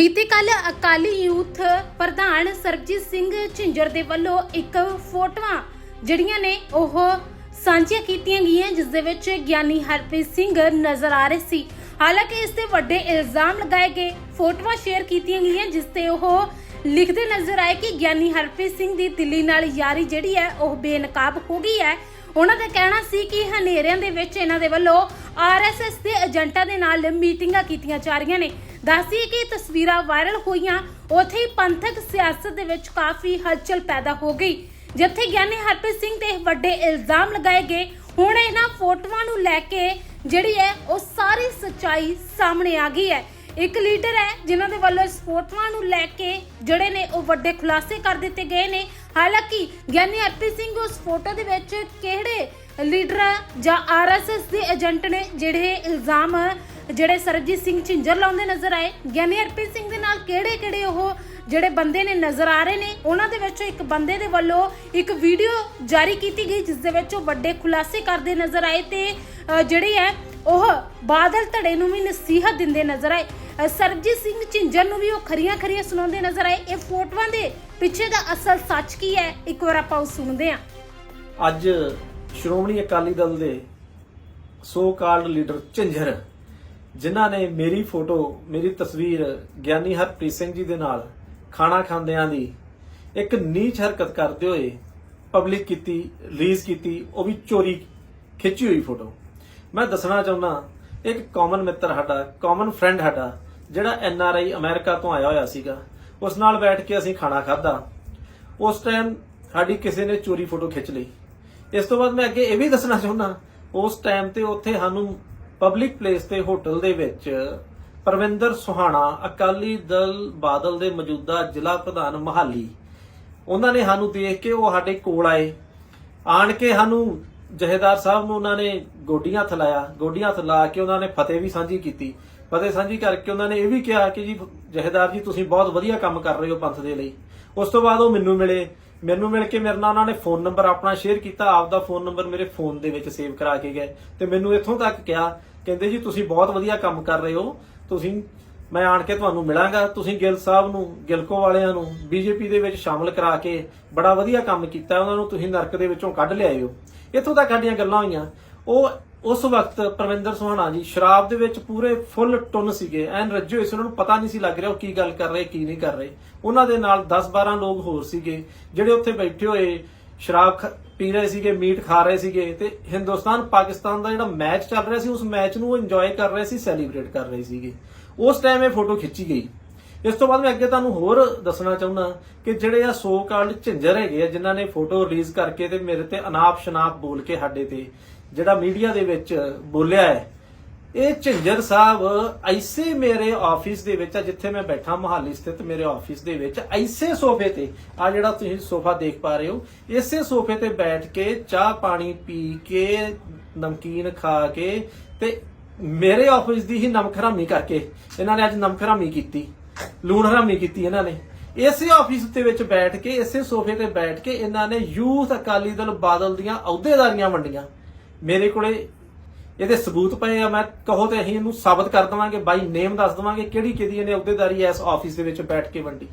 ਬੀਤੇ ਕੱਲ ਅਕਾਲੀ ਯੂਥ ਪ੍ਰਧਾਨ ਸਰਬਜੀਤ ਸਿੰਘ ਝਿੰਜਰ ਦੇ ਵੱਲੋਂ ਇੱਕ ਫੋਟੋਆਂ ਜਿਹੜੀਆਂ ਨੇ ਉਹ ਸਾਂਝੀਆਂ ਕੀਤੀਆਂ ਗਈਆਂ, ਜਿਸ ਦੇ ਵਿੱਚ ਗਿਆਨੀ ਹਰਪ੍ਰੀਤ ਸਿੰਘ ਨਜ਼ਰ ਆ ਰਹੇ ਸੀ। ਹਾਲਾਂਕਿ ਇਸ ਤੇ ਵੱਡੇ ਇਲਜ਼ਾਮ ਲਗਾਏ ਗਏ, ਫੋਟੋਆਂ ਸ਼ੇਅਰ ਕੀਤੀਆਂ ਗਈਆਂ, ਜਿਸ ਤੇ ਉਹ ਲਿਖਦੇ ਨਜ਼ਰ ਆਏ ਕਿ ਗਿਆਨੀ ਹਰਪ੍ਰੀਤ ਸਿੰਘ ਦੀ ਦਿੱਲੀ ਨਾਲ ਯਾਰੀ ਜਿਹੜੀ ਹੈ, ਉਹ ਬੇਨਕਾਬ ਹੋ ਗਈ ਹੈ। ਉਹਨਾਂ ਦਾ ਕਹਿਣਾ ਸੀ ਕਿ ਹਨੇਰਿਆਂ ਦੇ ਵਿੱਚ ਇਹਨਾਂ ਦੇ ਵੱਲੋਂ ਆਰਐਸਐਸ ਦੇ ਏਜੰਟਾਂ ਦੇ ਨਾਲ ਮੀਟਿੰਗਾਂ ਕੀਤੀਆਂ ਜਾ ਰਹੀਆਂ ਨੇ। ਦੱਸਦੀ ਕਿ ਤਸਵੀਰਾਂ ਵਾਇਰਲ ਹੋਈਆਂ। ਉੱਥੇ ਹੀ ਪੰਥਕ ਸਿਆਸਤ ਦੇ ਵਿੱਚ ਕਾਫੀ ਹਲਚਲ ਪੈਦਾ ਹੋ ਗਈ। ਜਿੱਥੇ ਗਿਆਨੀ ਹਰਪ੍ਰੀਤ ਸਿੰਘ ਤੇ ਵੱਡੇ ਇਲਜ਼ਾਮ ਲਗਾਏ ਗਏ। ਹੁਣ ਇਹਨਾਂ ਫੋਟੋਆਂ ਨੂੰ ਲੈ ਕੇ ਜਿਹੜੀ ਹੈ ਉਹ ਸਾਰੀ ਸੱਚਾਈ ਸਾਹਮਣੇ ਆ ਗਈ ਹੈ। ਇੱਕ ਲੀਡਰ ਹੈ ਜਿਨ੍ਹਾਂ ਦੇ ਵੱਲੋਂ ਇਸ ਫੋਟੋਆਂ ਨੂੰ ਲੈ ਕੇ ਜਿਹੜੇ ਨੇ ਉਹ ਵੱਡੇ ਖੁਲਾਸੇ ਕਰ ਦਿੱਤੇ ਗਏ ਨੇ। ਹਾਲਾਂਕਿ ਗਿਆਨੀ ਹਰਪ੍ਰੀਤ ਸਿੰਘ ਉਸ ਫੋਟੋ ਦੇ ਵਿੱਚ ਕਿਹੜੇ ਲੀਡਰ ਜਾਂ ਆਰਐਸਐਸ ਦੇ ਏਜੰਟ ਨੇ ਜਿਹੜੇ ਇਲਜ਼ਾਮ ਜਿਹੜੇ ਸਰਬਜੀਤ ਸਿੰਘ ਝਿੰਜਰ ਲਾਉਂਦੇ ਨਜ਼ਰ ਆਏ, ਗਿਆਨੀ ਹਰਪ੍ਰੀਤ ਸਿੰਘ ਦੇ ਨਾਲ ਕਿਹੜੇ ਕਿਹੜੇ ਉਹ ਜਿਹੜੇ ਬੰਦੇ ਨੇ ਨਜ਼ਰ ਆ ਰਹੇ ਨੇ, ਉਹਨਾਂ ਦੇ ਵਿੱਚੋਂ ਇੱਕ ਬੰਦੇ ਦੇ ਵੱਲੋਂ ਇੱਕ ਵੀਡੀਓ ਜਾਰੀ ਕੀਤੀ ਗਈ, ਜਿਸ ਦੇ ਵਿੱਚ ਉਹ ਵੱਡੇ ਖੁਲਾਸੇ ਕਰਦੇ ਨਜ਼ਰ ਆਏ ਤੇ ਜਿਹੜੀ ਹੈ, ਉਹ ਬਾਦਲ ਧੜੇ ਨੂੰ ਵੀ ਨਸੀਹਤ ਦਿੰਦੇ ਨਜ਼ਰ ਆਏ। ਸਰਬਜੀਤ ਸਿੰਘ ਝਿੰਜਰ ਨੂੰ ਵੀ ਉਹ ਖਰੀਆਂ ਖਰੀਆਂ ਸੁਣਾਉਂਦੇ ਨਜ਼ਰ ਆਏ। ਇਹ ਫੋਟੋਆਂ ਦੇ ਪਿੱਛੇ ਦਾ ਅਸਲ ਸੱਚ ਕੀ ਹੈ? ਇੱਕ ਵਾਰ ਆਪਾਂ ਉਹ ਸੁਣਦੇ ਹਾਂ। ਅੱਜ ਸ਼੍ਰੋਮਣੀ ਅਕਾਲੀ ਦਲ ਦੇ ਸੋ ਕਾਲਡ ਲੀਡਰ ਝਿੰਜਰ ਜਿਨ੍ਹਾਂ ਨੇ ਮੇਰੀ ਫੋਟੋ, ਮੇਰੀ ਤਸਵੀਰ ਗਿਆਨੀ ਹਰਪ੍ਰੀਤ ਸਿੰਘ ਜੀ ਦੇ ਨਾਲ ਖਾਣਾ ਖਾਂਦਿਆਂ ਦੀ ਇੱਕ ਨੀਚ ਹਰਕਤ ਕਰਦੇ ਹੋਏ ਪਬਲਿਕ ਕੀਤੀ ਰਿਲੀਜ਼ ਕੀਤੀ, ਉਹ ਵੀ ਚੋਰੀ ਖਿੱਚੀ ਹੋਈ ਫੋਟੋ। ਮੈਂ ਦੱਸਣਾ ਚਾਹੁੰਦਾ, ਇੱਕ ਕਾਮਨ ਮਿੱਤਰ ਸਾਡਾ ਕਾਮਨ ਫਰੈਂਡ ਸਾਡਾ, ਜਿਹੜਾ ਐਨ ਆਰ ਆਈ ਅਮਰੀਕਾ ਤੋਂ ਆਇਆ ਹੋਇਆ ਸੀਗਾ, ਉਸ ਨਾਲ ਬੈਠ ਕੇ ਅਸੀਂ ਖਾਣਾ ਖਾਧਾ। ਉਸ ਟਾਈਮ ਸਾਡੀ ਕਿਸੇ ਨੇ ਚੋਰੀ ਫੋਟੋ ਖਿੱਚ ਲਈ। ਇਸ ਤੋਂ ਬਾਅਦ ਮੈਂ ਅੱਗੇ ਇਹ ਵੀ ਦੱਸਣਾ ਚਾਹੁੰਦਾ, ਉਸ ਟਾਈਮ ਤੇ ਉੱਥੇ ਸਾਨੂੰ ਪਬਲਿਕ ਪਲੇਸ ਤੇ ਹੋਟਲ ਦੇ ਵਿੱਚ ਪਰਵਿੰਦਰ ਸੁਹਾਣਾ, ਅਕਾਲੀ ਦਲ ਬਾਦਲ ਦੇ ਮੌਜੂਦਾ ਜ਼ਿਲ੍ਹਾ ਪ੍ਰਧਾਨ ਮਹਾਲੀ। ਉਹਨਾਂ ਨੇ ਸਾਨੂੰ ਦੇਖ ਕੇ ਉਹ ਸਾਡੇ ਕੋਲ ਆਏ। ਆਣ ਕੇ ਸਾਨੂੰ ਜਹੇਦਾਰ ਸਾਹਿਬ ਨੂੰ ਉਹਨਾਂ ਨੇ ਗੋਡੀਆਂ ਹੱਥ ਗੋਡੀਆਂ ਹੱਥ ਕੇ ਉਹਨਾਂ ਨੇ ਫਤਿਹ ਵੀ ਸਾਂਝੀ ਕੀਤੀ। ਫਤਿਹ ਸਾਂਝੀ ਕਰਕੇ ਉਹਨਾਂ ਨੇ ਇਹ ਵੀ ਕਿਹਾ ਕਿ ਜੀ, ਜਹੇਦਾਰ ਜੀ, ਤੁਸੀਂ ਬਹੁਤ ਵਧੀਆ ਕੰਮ ਕਰ ਰਹੇ ਹੋ ਪੰਥ ਦੇ ਲਈ। ਉਸ ਤੋਂ ਬਾਅਦ ਉਹ ਮੈਨੂੰ ਮਿਲੇ। ਮੈਨੂੰ ਮਿਲ ਕੇ ਮੇਰੇ ਨਾਲ ਉਹਨਾਂ ਨੇ ਫੋਨ ਨੰਬਰ ਆਪਣਾ ਸ਼ੇਅਰ ਕੀਤਾ। ਆਪਦਾ ਫੋਨ ਨੰਬਰ ਮੇਰੇ ਫੋਨ ਦੇ ਵਿੱਚ ਸੇਵ ਕਰਾ ਕੇ ਗਏ। ਤੇ ਮੈਨੂੰ ਇੱਥੋਂ ਤੱਕ ਕਿਹਾ ਕਹਿੰਦੇ ਜੀ, ਤੁਸੀਂ ਬਹੁਤ ਵਧੀਆ ਕੰਮ ਕਰ ਰਹੇ ਹੋ। ਤੁਸੀਂ, ਮੈਂ ਆਣ ਕੇ ਤੁਹਾਨੂੰ ਮਿਲਾਂਗਾ। ਤੁਸੀਂ ਗਿੱਲ ਸਾਹਿਬ ਨੂੰ, ਗਿਲਕੋ ਵਾਲਿਆਂ ਨੂੰ, ਬੀਜੇਪੀ ਦੇ ਵਿੱਚ ਸ਼ਾਮਲ ਕਰਾ ਕੇ ਬੜਾ ਵਧੀਆ ਕੰਮ ਕੀਤਾ। ਉਹਨਾਂ ਨੂੰ ਤੁਸੀਂ ਨਰਕ ਦੇ ਵਿੱਚੋਂ ਕੱਢ ਲਿਆਏ ਹੋ। ਇੱਥੋਂ ਤੱਕ ਸਾਡੀਆਂ ਗੱਲਾਂ ਹੋਈਆਂ। ਉਹ ਉਸ ਵਕਤ ਪਰਵਿੰਦਰ ਸੁਹਾਣਾ ਜੀ, ਸ਼ਰਾਬ ਦੇ ਵਿੱਚ ਪੂਰੇ ਫੁੱਲ ਟੁੰਨ ਸੀਗੇ। ਐਨ ਰੱਜੇ ਹੋਏ ਸੀ ਉਹਨਾਂ ਨੂੰ ਪਤਾ ਨਹੀਂ ਸੀ ਲੱਗ ਰਿਹਾ ਉਹ ਕੀ ਗੱਲ ਕਰ ਰਹੇ, ਕੀ ਨਹੀਂ ਕਰ ਰਹੇ। ਉਹਨਾਂ ਦੇ ਨਾਲ 10-12 ਲੋਕ ਹੋਰ ਸੀਗੇ, ਜਿਹੜੇ ਉੱਥੇ ਬੈਠੇ ਹੋਏ ਸ਼ਰਾਬ ਪੀ ਰਹੇ ਸੀਗੇ, ਮੀਟ ਖਾ ਰਹੇ ਸੀਗੇ ਤੇ ਹਿੰਦੁਸਤਾਨ, ਪਾਕਿਸਤਾਨ ਦਾ ਜਿਹੜਾ ਮੈਚ ਚੱਲ ਰਿਹਾ ਸੀ, ਉਸ ਮੈਚ ਨੂੰ ਇੰਜੋਏ ਕਰ ਰਹੇ ਸੀ ਸੈਲੀਬ੍ਰੇਟ ਕਰ ਰਹੇ ਸੀਗੇ। ਉਸ ਟਾਈਮ ਇਹ ਫੋਟੋ ਖਿੱਚੀ ਗਈ। ਇਸ ਤੋਂ ਬਾਅਦ ਮੈਂ ਅੱਗੇ ਤੁਹਾਨੂੰ ਹੋਰ ਦੱਸਣਾ ਚਾਹੁੰਦਾ ਕਿ ਜਿਹੜੇ ਆ ਸੋ ਕਾਲਡ ਝਿੰਜਰ ਹੈਗੇ ਆ, ਜਿਨ੍ਹਾਂ ਨੇ ਫੋਟੋ ਰਿਲੀਜ਼ ਕਰਕੇ ਤੇ ਮੇਰੇ ਤੇ ਅਨਾਪ ਸ਼ਨਾਪ ਬੋਲ ਕੇ ਸਾਡੇ ਤੇ, ਜਿਹੜਾ ਮੀਡੀਆ ਦੇ ਵਿੱਚ ਬੋਲਿਆ ਹੈ ਇਹ ਝਿੰਜਰ ਸਾਹਿਬ ਐਸੇ ਮੇਰੇ ਆਫਿਸ ਦੇ ਵਿੱਚ ਜਿੱਥੇ ਮੈਂ ਬੈਠਾ ਮੁਹਾਲੀ ਸਥਿਤ ਮੇਰੇ ਆਫਿਸ ਦੇ ਵਿੱਚ, ਐਸੇ ਸੋਫੇ ਤੇ। ਆ ਜਿਹੜਾ ਤੁਸੀਂ ਸੋਫਾ ਦੇਖ ਪਾ ਰਹੇ ਹੋ, ਇਸੇ ਸੋਫੇ ਤੇ ਬੈਠ ਕੇ ਚਾਹ ਪਾਣੀ ਪੀ ਕੇ, ਨਮਕੀਨ ਖਾ ਕੇ ਤੇ ਮੇਰੇ ਆਫਿਸ ਦੀ ਹੀ ਨਮਕ ਹਰਾਮੀ ਕਰਕੇ ਇਹਨਾਂ ਨੇ ਅੱਜ ਨਮਕ ਕੀਤੀ ਲੂਣ ਹਰਾਮੀ ਕੀਤੀ ਇਹਨਾਂ ਨੇ। ਇਸੇ ਆਫਿਸ ਦੇ ਵਿੱਚ ਬੈਠ ਕੇ, ਇਸੇ ਸੋਫੇ ਤੇ ਬੈਠ ਕੇ ਇਹਨਾਂ ਨੇ ਯੂਥ ਅਕਾਲੀ ਦਲ ਬਾਦਲ ਦੀਆਂ ਅਹੁਦੇਦਾਰੀਆਂ ਵੰਡੀਆਂ। ਮੇਰੇ ਕੋਲੇ ਇਹਦੇ ਸਬੂਤ ਪਏ ਆ, ਮੈਂ ਕਹੋ ਤੇ ਅਸੀਂ ਇਹਨੂੰ ਸਾਬਤ ਕਰ ਦਵਾਂਗੇ, ਬਾਈ ਨੇਮ ਦੱਸ ਦਵਾਂਗੇ ਕਿਹੜੀ ਕਿਹਦੀ ਇਹਨੇ ਅਹੁਦੇਦਾਰੀ ਇਸ ਆਫਿਸ ਦੇ ਵਿੱਚ ਬੈਠ ਕੇ ਵੰਡੀ।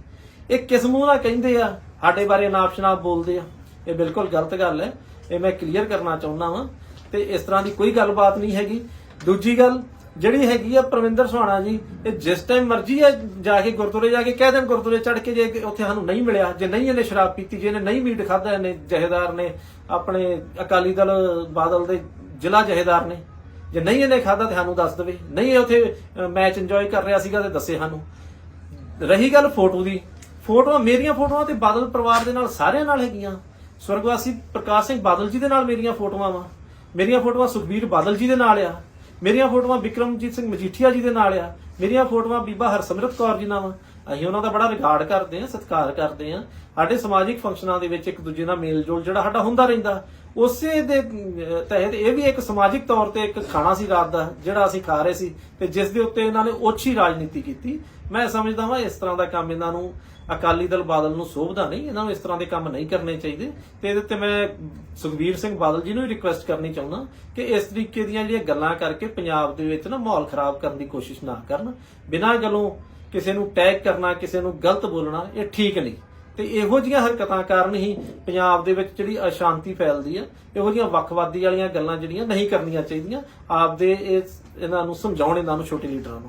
ਇਹ ਕਿਸ ਮੂੰਹ ਨਾਲ ਕਹਿੰਦੇ ਆ? ਸਾਡੇ ਬਾਰੇ ਨਾਪ ਬੋਲਦੇ ਆ। ਇਹ ਬਿਲਕੁਲ ਗਲਤ ਗੱਲ ਹੈ ਇਹ ਮੈਂ ਕਲੀਅਰ ਕਰਨਾ ਚਾਹੁੰਦਾ ਵਾਂ। ਤੇ ਇਸ ਤਰ੍ਹਾਂ ਦੀ ਕੋਈ ਗੱਲਬਾਤ ਨਹੀਂ ਹੈਗੀ। ਦੂਜੀ ਗੱਲ ਜਿਹੜੀ ਹੈਗੀ ਆ ਪ੍ਰਵਿੰਦਰ ਸੁਹਾਣਾ ਜੀ, ਇਹ ਜਿਸ ਟਾਈਮ ਮਰਜ਼ੀ ਹੈ ਜਾ ਕੇ ਗੁਰਦੁਆਰੇ ਜਾ ਕੇ ਕਹਿ ਦੇਣ ਗੁਰਦੁਆਰੇ ਚੜ ਕੇ ਜੇ ਉੱਥੇ ਸਾਨੂੰ ਨਹੀਂ ਮਿਲਿਆ, ਜੇ ਨਹੀਂ ਇਹਨੇ ਸ਼ਰਾਬ ਪੀਤੀ, ਜੇ ਇਹਨੇ ਨਹੀਂ ਮੀਟ ਖਾਧਾ, ਇਹਨੇ ਜਹੇਦਾਰ ਨੇ ਆਪਣੇ ਅਕਾਲੀ ਦਲ ਬਾਦਲ ਦੇ ਜ਼ਿਲ੍ਹਾ ਜਹੇਦਾਰ ਨੇ ਜੇ ਨਹੀਂ ਇਹਨੇ ਖਾਦਾ ਤੇ ਸਾਨੂੰ ਦੱਸ ਦੇਵੇ। ਨਹੀਂ ਇਹ ਉੱਥੇ ਮੈਚ ਇੰਜੋਏ ਕਰ ਰਿਹਾ ਸੀਗਾ ਤੇ ਦੱਸੇ ਸਾਨੂੰ। ਰਹੀ ਗੱਲ ਫੋਟੋ ਦੀ। ਫੋਟੋਆਂ ਮੇਰੀਆਂ ਫੋਟੋਆਂ ਤੇ ਬਾਦਲ ਪਰਿਵਾਰ ਦੇ ਨਾਲ ਸਾਰਿਆਂ ਨਾਲ ਹੈਗੀਆਂ। ਸਵਰਗਵਾਸੀ ਪ੍ਰਕਾਸ਼ ਸਿੰਘ ਬਾਦਲ ਜੀ ਦੇ ਨਾਲ ਮੇਰੀਆਂ ਫੋਟੋਆਂ ਵਾ। ਮੇਰੀਆਂ ਫੋਟੋਆਂ ਸੁਖਬੀਰ ਬਾਦਲ ਜੀ ਦੇ ਨਾਲ ਆ। ਮੇਰੀਆਂ ਫੋਟੋਆਂ ਵਿਕਰਮਜੀਤ ਸਿੰਘ ਮਜੀਠੀਆ ਜੀ ਦੇ ਨਾਲ ਆ। ਮੇਰੀਆਂ ਫੋਟੋਆਂ ਬੀਬਾ ਹਰਸਿਮਰਤ ਕੌਰ ਜੀ ਨਾਲ ਵਾ। ਅਸੀਂ ਉਹਨਾਂ ਦਾ ਬੜਾ ਰਿਗਾਰਡ ਕਰਦੇ ਆ ਸਤਿਕਾਰ ਕਰਦੇ ਆ ਸਾਡੇ ਸਮਾਜਿਕ ਫੰਕਸ਼ਨਾਂ ਦੇ ਵਿੱਚ ਇੱਕ ਦੂਜੇ ਨਾਲ ਮੇਲ ਜਿਹੜਾ ਸਾਡਾ ਹੁੰਦਾ ਰਹਿੰਦਾ। ਉਸੇ ਦੇ ਤਹਿਤ ਇਹ ਵੀ ਇੱਕ ਸਮਾਜਿਕ ਤੌਰ ਤੇ ਇੱਕ ਖਾਣਾ ਸੀ ਰਾਤ ਦਾ, ਜਿਹੜਾ ਅਸੀਂ ਖਾ ਰਹੇ ਸੀ ਤੇ ਜਿਸ ਦੇ ਉੱਤੇ ਇਹਨਾਂ ਨੇ ਓਛੀ ਰਾਜਨੀਤੀ ਕੀਤੀ। ਮੈਂ ਸਮਝਦਾ ਹਾਂ ਇਸ ਤਰ੍ਹਾਂ ਦਾ ਕੰਮ ਇਹਨਾਂ ਨੂੰ ਅਕਾਲੀ ਦਲ ਬਾਦਲ ਨੂੰ ਸੋਭਦਾ ਨਹੀਂ, ਇਹਨਾਂ ਨੂੰ ਇਸ ਤਰ੍ਹਾਂ ਦੇ ਕੰਮ ਨਹੀਂ ਕਰਨੇ ਚਾਹੀਦੇ। ਤੇ ਇਹਦੇ ਤੇ ਮੈਂ ਸੁਖਬੀਰ ਸਿੰਘ ਬਾਦਲ ਜੀ ਨੂੰ ਵੀ ਰਿਕੁਐਸਟ ਕਰਨੀ ਚਾਹੁੰਦਾ ਕਿ ਇਸ ਤਰੀਕੇ ਦੀਆਂ ਜਿਹੜੀਆਂ ਗੱਲਾਂ ਕਰਕੇ ਪੰਜਾਬ ਦੇ ਵਿੱਚ ਨਾ ਮਾਹੌਲ ਖਰਾਬ ਕਰਨ ਦੀ ਕੋਸ਼ਿਸ਼ ਨਾ ਕਰਨ। ਬਿਨਾਂ ਗੱਲੋਂ ਕਿਸੇ ਨੂੰ ਟੈਗ ਕਰਨਾ, ਕਿਸੇ ਨੂੰ ਗਲਤ ਬੋਲਣਾ, ਇਹ ਠੀਕ ਨਹੀਂ। ਤੇ ਇਹੋ ਜੀਆਂ ਹਰਕਤਾਂ ਕਾਰਨ ਹੀ ਪੰਜਾਬ ਦੇ ਵਿੱਚ ਜਿਹੜੀ ਅਸ਼ਾਂਤੀ ਫੈਲਦੀ ਆ, ਇਹੋ ਜੀਆਂ ਵੱਖਵਾਦੀ ਵਾਲੀਆਂ ਗੱਲਾਂ ਜਿਹੜੀਆਂ ਨਹੀਂ ਕਰਨੀਆਂ ਚਾਹੀਦੀਆਂ, ਆਪਦੇ ਇਹ ਇਹਨਾਂ ਨੂੰ ਸਮਝਾਉਣ, ਇਹਨਾਂ ਨੂੰ ਛੋਟੇ ਲੀਡਰਾਂ ਨੂੰ।